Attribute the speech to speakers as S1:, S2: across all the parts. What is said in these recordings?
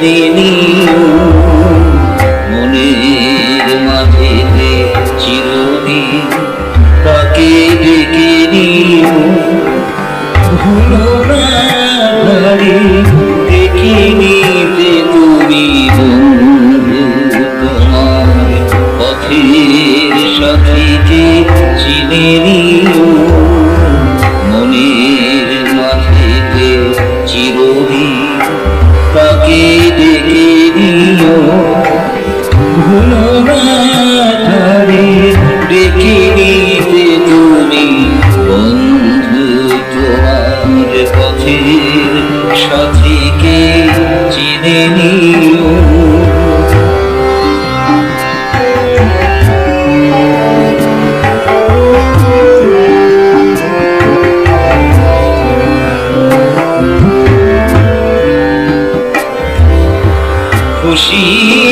S1: দিন পথের সাথীকে চিনে নিও। খুশি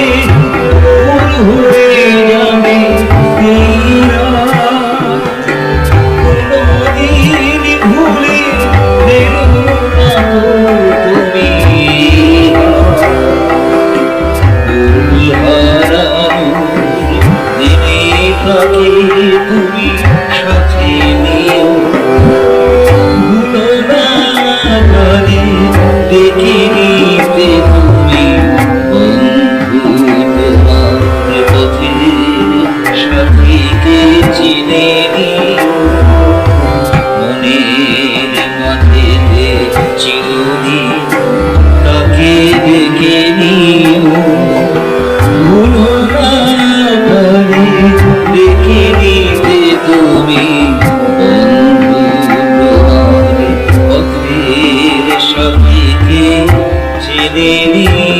S1: দিদি